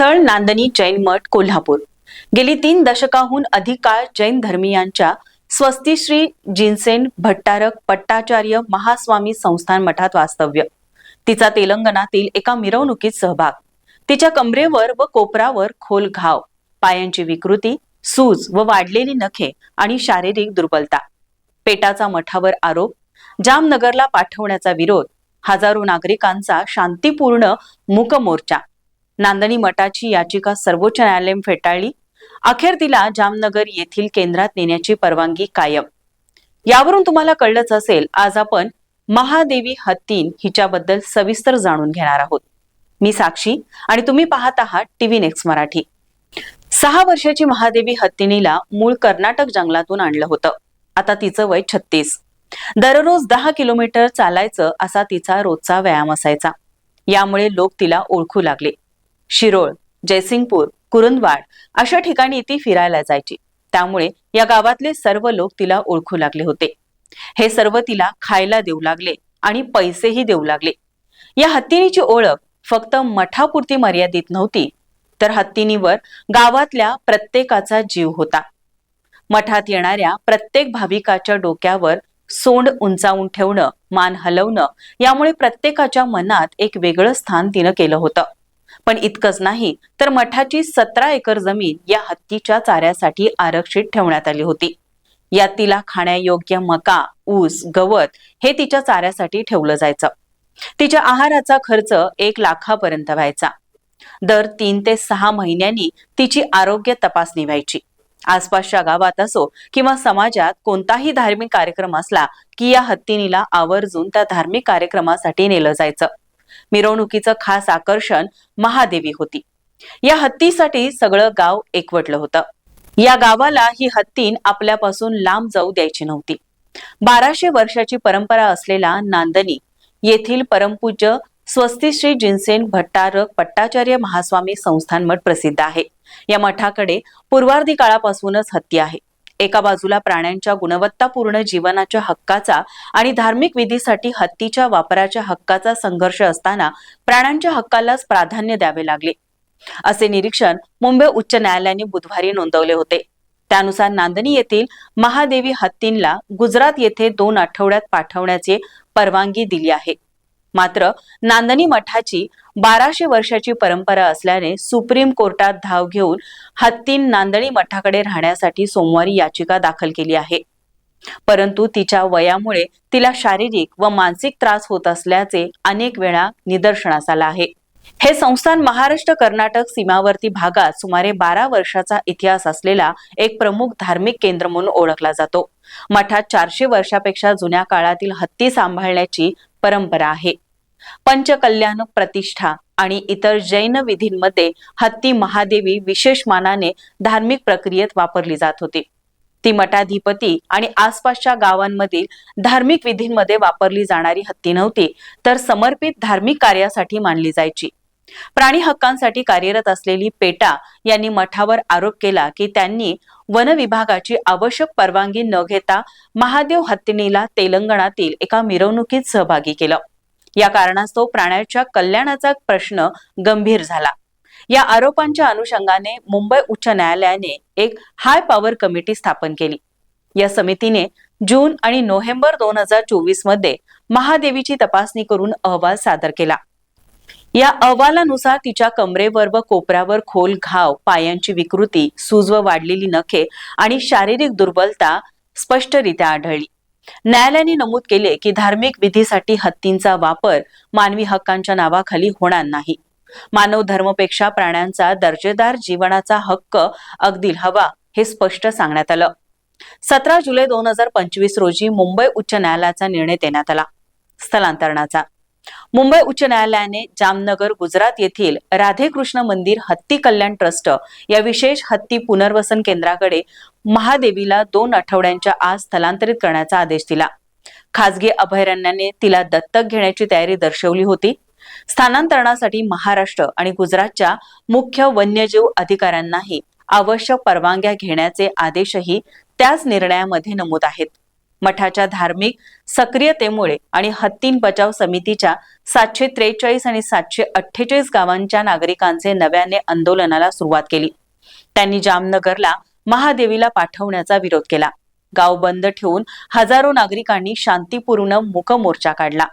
स्थळ नांदणी जैन मठ कोल्हापूर. गेली तीन दशकाहून अधिक काळ जैन धर्मीयांच्या स्वस्तिश्री जिनसेन भट्टारक पट्टाचार्य महास्वामी संस्थान मठात वास्तव्य. तिचा तेलंगणातील एका मिरवणुकीत सहभाग. तिच्या कमरेवर व कोपरावर खोल घाव पायांची विकृती सूज व वाढलेली नखे आणि शारीरिक दुर्बलता. पेटाचा मठावर आरोप जामनगरला पाठवण्याचा विरोध हजारो नागरिकांचा शांतीपूर्ण मूकमोर्चा. नांदणी मठाची याचिका सर्वोच्च न्यायालयाने फेटाळली. अखेर तिला जामनगर येथील केंद्रात नेण्याची परवानगी कायम. यावरून तुम्हाला कळलंच असेल आज आपण महादेवी हत्तीन हिच्याबद्दल सविस्तर जाणून घेणार आहोत. मी साक्षी आणि तुम्ही पाहत आहात टीव्ही नेक्स्ट मराठी. सहा वर्षाची महादेवी हत्तीनीला मूळ कर्नाटक जंगलातून आणलं होतं. आता तिचं वय छत्तीस. दररोज दहा किलोमीटर चालायचं असा तिचा रोजचा व्यायाम असायचा. यामुळे लोक तिला ओळखू लागले. शिरोळ जयसिंगपूर कुरुंदवाड अशा ठिकाणी ती फिरायला जायची. त्यामुळे या गावातले सर्व लोक तिला ओळखू लागले होते. हे सर्व तिला खायला देऊ लागले आणि पैसेही देऊ लागले. या हत्तीनीची ओळख फक्त मठापुरती मर्यादित नव्हती तर हत्तीनीवर गावातल्या प्रत्येकाचा जीव होता. मठात येणाऱ्या प्रत्येक भाविकाच्या डोक्यावर सोंड उंचावून ठेवणं मान हलवणं यामुळे प्रत्येकाच्या मनात एक वेगळं स्थान तिनं केलं होतं. पण इतकंच नाही तर मठाची सतरा एकर जमीन या हत्तीच्या चाऱ्यासाठी आरक्षित ठेवण्यात आली होती. यात तिला खाण्यायोग्य मका ऊस गवत हे तिच्या चाऱ्यासाठी ठेवलं जायचं. तिच्या आहाराचा खर्च एक लाखापर्यंत व्हायचा. दर तीन ते सहा महिन्यांनी तिची आरोग्य तपासणी व्हायची. आसपासच्या गावात असो किंवा समाजात कोणताही धार्मिक कार्यक्रम असला की या हत्तीनीला आवर्जून त्या धार्मिक कार्यक्रमासाठी नेलं जायचं. मिरवणुकीचं खास आकर्षण महादेवी होती. या हत्तीसाठी सगळं गाव एकवटलं होतं. या गावाला ही हत्तीन आपल्यापासून लांब जाऊ द्यायची नव्हती. बाराशे वर्षाची परंपरा असलेला नांदनी येथील परमपूज्य स्वस्तिश्री जिनसेन भट्टारक पट्टाचार्य महास्वामी संस्थान मठ प्रसिद्ध आहे. या मठाकडे पूर्वार्धी काळापासूनच हत्ती आहे. एका बाजूला प्राण्यांच्या गुणवत्तापूर्ण जीवनाच्या हक्काचा आणि धार्मिक विधीसाठी हत्तीच्या वापराच्या हक्काचा संघर्ष असताना प्राण्यांच्या हक्कालाच प्राधान्य द्यावे लागले. असे निरीक्षण मुंबई उच्च न्यायालयाने बुधवारी नोंदवले होते. त्यानुसार नांदणी येथील महादेवी हत्तींला गुजरात येथे दोन आठवड्यात पाठवण्याची परवानगी दिली आहे. मात्र नांदणी मठाची बाराशे वर्षाची परंपरा असल्याने सुप्रीम कोर्टात धाव घेऊन हत्तीन नांदणी मठाकडे राहण्यासाठी सोमवारी याचिका दाखल केली आहे. परंतु तिच्या वयामुळे तिला शारीरिक व मानसिक त्रास होत असल्याचे अनेक वेळा निदर्शनास आला आहे. हे संस्थान महाराष्ट्र कर्नाटक सीमावर्ती भागात सुमारे बारा वर्षाचा इतिहास असलेला एक प्रमुख धार्मिक केंद्र म्हणून ओळखला जातो. मठात चारशे वर्षापेक्षा जुन्या काळातील हत्ती सांभाळण्याची परंपरा आहे. पंचकल्याण प्रतिष्ठा आणि इतर जैन विधींमध्ये हत्ती महादेवी विशेष मानाने धार्मिक प्रक्रियेत वापरली जात होती. ती मठाधिपती आणि आसपासच्या गावांमधील धार्मिक विधींमध्ये वापरली जाणारी हत्ती नव्हती तर समर्पित धार्मिक कार्यासाठी मानली जायची. प्राणी हक्कांसाठी कार्यरत असलेली पेटा यांनी मठावर आरोप केला की त्यांनी वन विभागाची आवश्यक परवानगी न घेता महादेव हत्तीनीला तेलंगणातील एका मिरवणुकीत सहभागी केलं. या कारणास्तव प्राण्याच्या कल्याणाचा प्रश्न गंभीर झाला. या आरोपांच्या अनुषंगाने मुंबई उच्च न्यायालयाने एक हाय पॉवर कमिटी स्थापन केली. या समितीने जून आणि नोव्हेंबर दोन हजार चोवीसमध्ये महादेवीची तपासणी करून अहवाल सादर केला. या अहवालानुसार तिच्या कमरेवर व कोपऱ्यावर खोल घाव पायांची विकृती सूज व वाढलेली नखे आणि शारीरिक दुर्बलता स्पष्टरित्या आढळली. न्यायालयाने नमूद केले की धार्मिक विधीसाठी हत्तींचा वापर मानवी हक्कांच्या नावाखाली होणार नाही. मानव धर्मपेक्षा प्राण्यांचा दर्जेदार जीवनाचा हक्क अगदी हवा हे स्पष्ट सांगण्यात आलं. सतरा जुलै दोन हजार पंचवीस रोजी मुंबई उच्च न्यायालयाचा निर्णय देण्यात आला. स्थलांतरणाचा मुंबई उच्च न्यायालयाने जामनगर गुजरात येथील राधेकृष्ण मंदिर हत्ती कल्याण ट्रस्ट या विशेष हत्ती पुनर्वसन केंद्राकडे महादेवीला दोन आठवड्यांच्या आज स्थलांतरित करण्याचा आदेश दिला. खासगी अभयारण्याने तिला दत्तक घेण्याची तयारी दर्शवली होती. स्थानांतरणासाठी महाराष्ट्र आणि गुजरातच्या मुख्य वन्यजीव अधिकाऱ्यांनाही आवश्यक परवानग्या घेण्याचे आदेशही त्याच निर्णयामध्ये नमूद आहेत. मठाच्या धार्मिक सक्रियतेमुळे आणि हत्तीन बचाव समितीच्या सातशे त्रेचाळीस आणि सातशे अठ्ठेचाळीस गावांच्या नागरिकांचे नव्याने आंदोलनाला सुरुवात केली. त्यांनी जामनगरला महादेवीला पाठवण्याचा विरोध केला. गाव बंद ठेवून हजारो नागरिकांनी शांतीपूर्ण मुकमोर्चा काढला.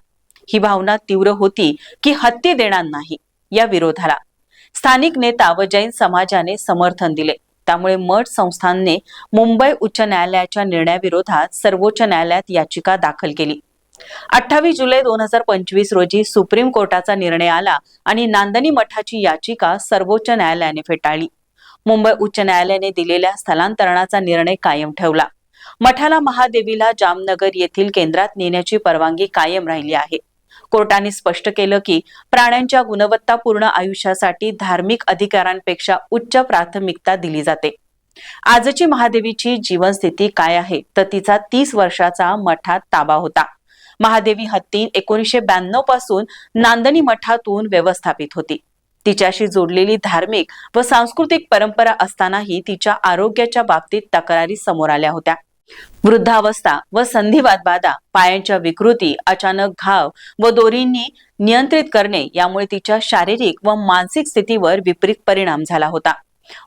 ही भावना तीव्र होती की हत्ती देणार नाही या विरोधाला. स्थानिक नेता व जैन समाजाने समर्थन दिले. त्यामुळे मठ संस्थानने मुंबई उच्च न्यायालयाच्या निर्णयाविरोधात सर्वोच्च न्यायालयात याचिका दाखल केली. अठ्ठावीस जुलै दोन हजार पंचवीस रोजी सुप्रीम कोर्टाचा निर्णय आला आणि नांदणी मठाची याचिका सर्वोच्च न्यायालयाने फेटाळली. मुंबई उच्च न्यायालयाने दिलेल्या स्थलांतरणाचा निर्णय कायम ठेवला. मठाला महादेवीला जामनगर येथील केंद्रात नेण्याची परवानगी कायम राहिली आहे. कोर्टाने स्पष्ट केलं की प्राण्यांच्या गुणवत्तापूर्ण आयुष्यासाठी धार्मिक अधिकारांपेक्षा उच्च प्राथमिकता दिली जाते. आजची महादेवीची जीवनस्थिती काय आहे? तर तिचा तीस वर्षाचा मठात ताबा होता. महादेवी हत्ती एकोणीशे ब्याण्णवपासून नांदणी मठातून व्यवस्थापित होती. तिच्याशी जोडलेली धार्मिक व सांस्कृतिक परंपरा असतानाही तिच्या आरोग्याच्या बाबतीत तक्रारी समोर आल्या होत्या. वृद्धावस्था व संधिवात बाधा पायांच्या विकृती अचानक घाव व दोरींनी नियंत्रित करणे यामुळे तिच्या शारीरिक व मानसिक स्थितीवर विपरीत परिणाम झाला होता.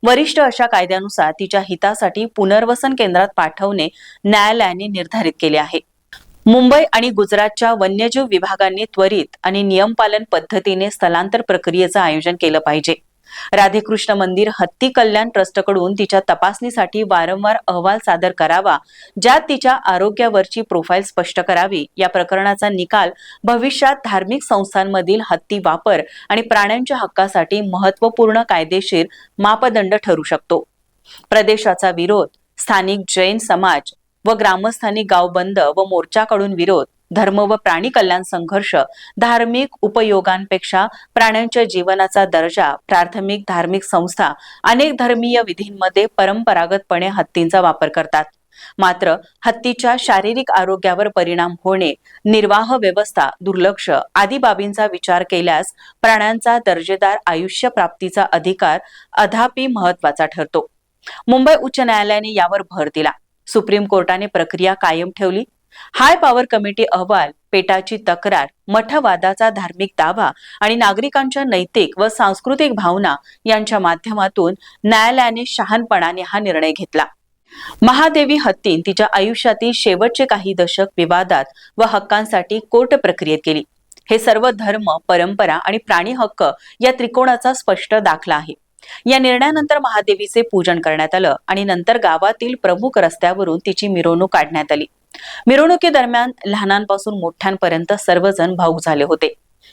वरिष्ठ अशा कायद्यानुसार तिच्या हितासाठी पुनर्वसन केंद्रात पाठवणे न्यायालयाने निर्धारित केले आहे. मुंबई आणि गुजरातच्या वन्यजीव विभागांनी त्वरित आणि नियमपालन पद्धतीने स्थलांतर प्रक्रियेचं आयोजन केलं पाहिजे. राधेकृष्ण मंदिर हत्ती कल्याण ट्रस्टकडून तिच्या तपासणीसाठी वारंवार अहवाल सादर करावा ज्यात तिच्या आरोग्यावरची प्रोफाईल स्पष्ट करावी. या प्रकरणाचा निकाल भविष्यात धार्मिक संस्थांमधील हत्ती वापर आणि प्राण्यांच्या हक्कासाठी महत्त्वपूर्ण कायदेशीर मापदंड ठरू शकतो. प्रदेशाचा विरोध स्थानिक जैन समाज व ग्रामस्थांनी गाव बंद व मोर्चाकडून विरोध धर्म व प्राणी कल्याण संघर्ष धार्मिक उपयोगांपेक्षा प्राण्यांच्या जीवनाचा दर्जा प्राथमिक धार्मिक संस्था अनेक धर्मीय विधींमध्ये परंपरागतपणे हत्तींचा वापर करतात. मात्र हत्तीच्या शारीरिक आरोग्यावर परिणाम होणे निर्वाह व्यवस्था दुर्लक्ष आदी बाबींचा विचार केल्यास प्राण्यांचा दर्जेदार आयुष्य प्राप्तीचा अधिकार अधापी महत्त्वाचा ठरतो. मुंबई उच्च न्यायालयाने यावर भर दिला. सुप्रीम कोर्टाने प्रक्रिया कायम ठेवली. हाय पॉवर कमिटी अहवाल पेटाची तक्रार मठवादाचा धार्मिक दावा आणि नागरिकांच्या नैतिक व सांस्कृतिक भावना यांच्या माध्यमातून न्यायालयाने शहानपणाने हा निर्णय घेतला. महादेवी हत्तीन तिच्या आयुष्यातील शेवटचे काही दशक विवादात व हक्कांसाठी कोर्ट प्रक्रियेत केली हे सर्व धर्म परंपरा आणि प्राणी हक्क या त्रिकोणाचा स्पष्ट दाखला आहे. या निर्णयानंतर महादेवीचे पूजन करण्यात आलं आणि नंतर गावातील प्रमुख रस्त्यावरून तिची मिरवणूक काढण्यात आली. मिरवणुकीदरम्यान लहानांपासून मोठ्यांपर्यंत सर्वजण भाऊक झाले होते.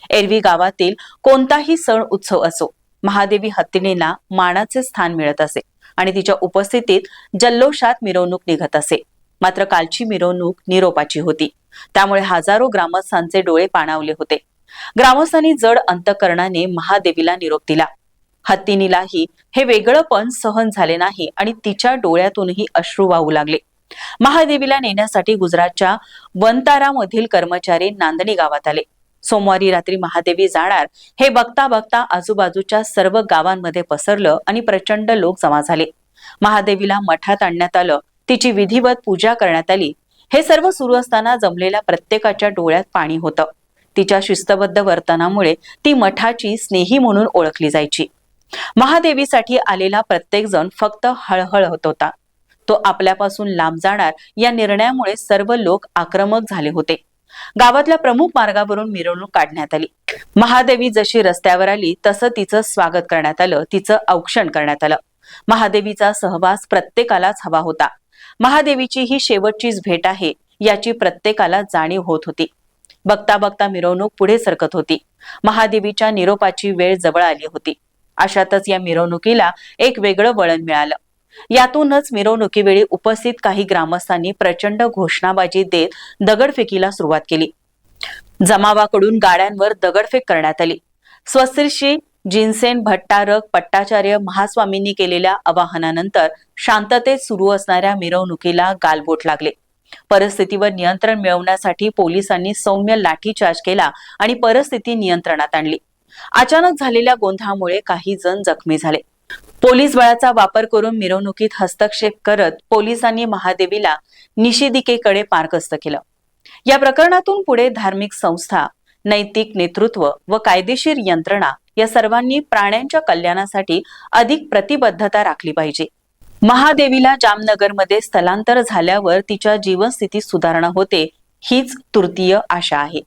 एरवी गावातील कोणताही सण उत्सव असो महादेवी हत्तीणीला मानाचे स्थान मिळत असे आणि तिच्या उपस्थितीत जल्लोषात मिरवणूक निघत असे. मात्र कालची मिरवणूक निरोपाची होती. त्यामुळे हजारो ग्रामस्थांचे डोळे पाणावले होते. ग्रामस्थांनी जड अंतकरणाने महादेवीला निरोप दिला. हत्तीनीलाही हे वेगळं पण सहन झाले नाही आणि तिच्या डोळ्यातूनही अश्रू वाहू लागले. महादेवीला नेण्यासाठी गुजरातच्या वंतारामधील कर्मचारी नांदणी गावात आले. सोमवारी रात्री महादेवी जाणार हे बघता बघता आजूबाजूच्या सर्व गावांमध्ये पसरलं आणि प्रचंड लोक जमा झाले. महादेवीला मठात आणण्यात आलं. तिची विधिवत पूजा करण्यात आली. हे सर्व सुरू असताना जमलेल्या प्रत्येकाच्या डोळ्यात पाणी होतं. तिच्या शिस्तबद्ध वर्तनामुळे ती मठाची स्नेही म्हणून ओळखली जायची. महादेवीसाठी आलेला प्रत्येक जण फक्त हळहळ होत होता. तो आपल्यापासून लांब जाणार या निर्णयामुळे सर्व लोक आक्रमक झाले होते. गावातल्या प्रमुख मार्गावरून मिरवणूक काढण्यात आली. महादेवी जशी रस्त्यावर आली तसं तिचं स्वागत करण्यात आलं तिचं औक्षण करण्यात आलं. महादेवीचा सहवास प्रत्येकालाच हवा होता. महादेवीची ही शेवटचीच भेट आहे याची प्रत्येकाला जाणीव होत होती. बघता बघता मिरवणूक पुढे सरकत होती. महादेवीच्या निरोपाची वेळ जवळ आली होती. अशातच या मिरवणुकीला एक वेगळं वळण मिळालं. यातूनच मिरवणुकीवेळी उपस्थित काही ग्रामस्थांनी प्रचंड घोषणाबाजी देत दगडफेकीला सुरुवात केली. जमावाकडून गाड्यांवर दगडफेक करण्यात आली. स्वस्तिश्री जिनसेन भट्टारक पट्टाचार्य महास्वामींनी केलेल्या आवाहनानंतर शांततेत सुरू असणाऱ्या मिरवणुकीला गालबोट लागले. परिस्थितीवर नियंत्रण मिळवण्यासाठी पोलिसांनी सौम्य लाठीचार्ज केला आणि परिस्थिती नियंत्रणात आणली. अचानक झालेल्या गोंधळामुळे काही जण जखमी झाले. पोलीस बळाचा वापर करून मिरवणुकीत हस्तक्षेप करत पोलिसांनी महादेवीला निषेधिकेकडे मार्गस्थ केलं. या प्रकरणातून पुढे धार्मिक संस्था नैतिक नेतृत्व व कायदेशीर यंत्रणा या सर्वांनी प्राण्यांच्या कल्याणासाठी अधिक प्रतिबद्धता राखली पाहिजे. महादेवीला जामनगरमध्ये स्थलांतर झाल्यावर तिच्या जीवनस्थितीत सुधारणा होते हीच तृतीय आशा आहे.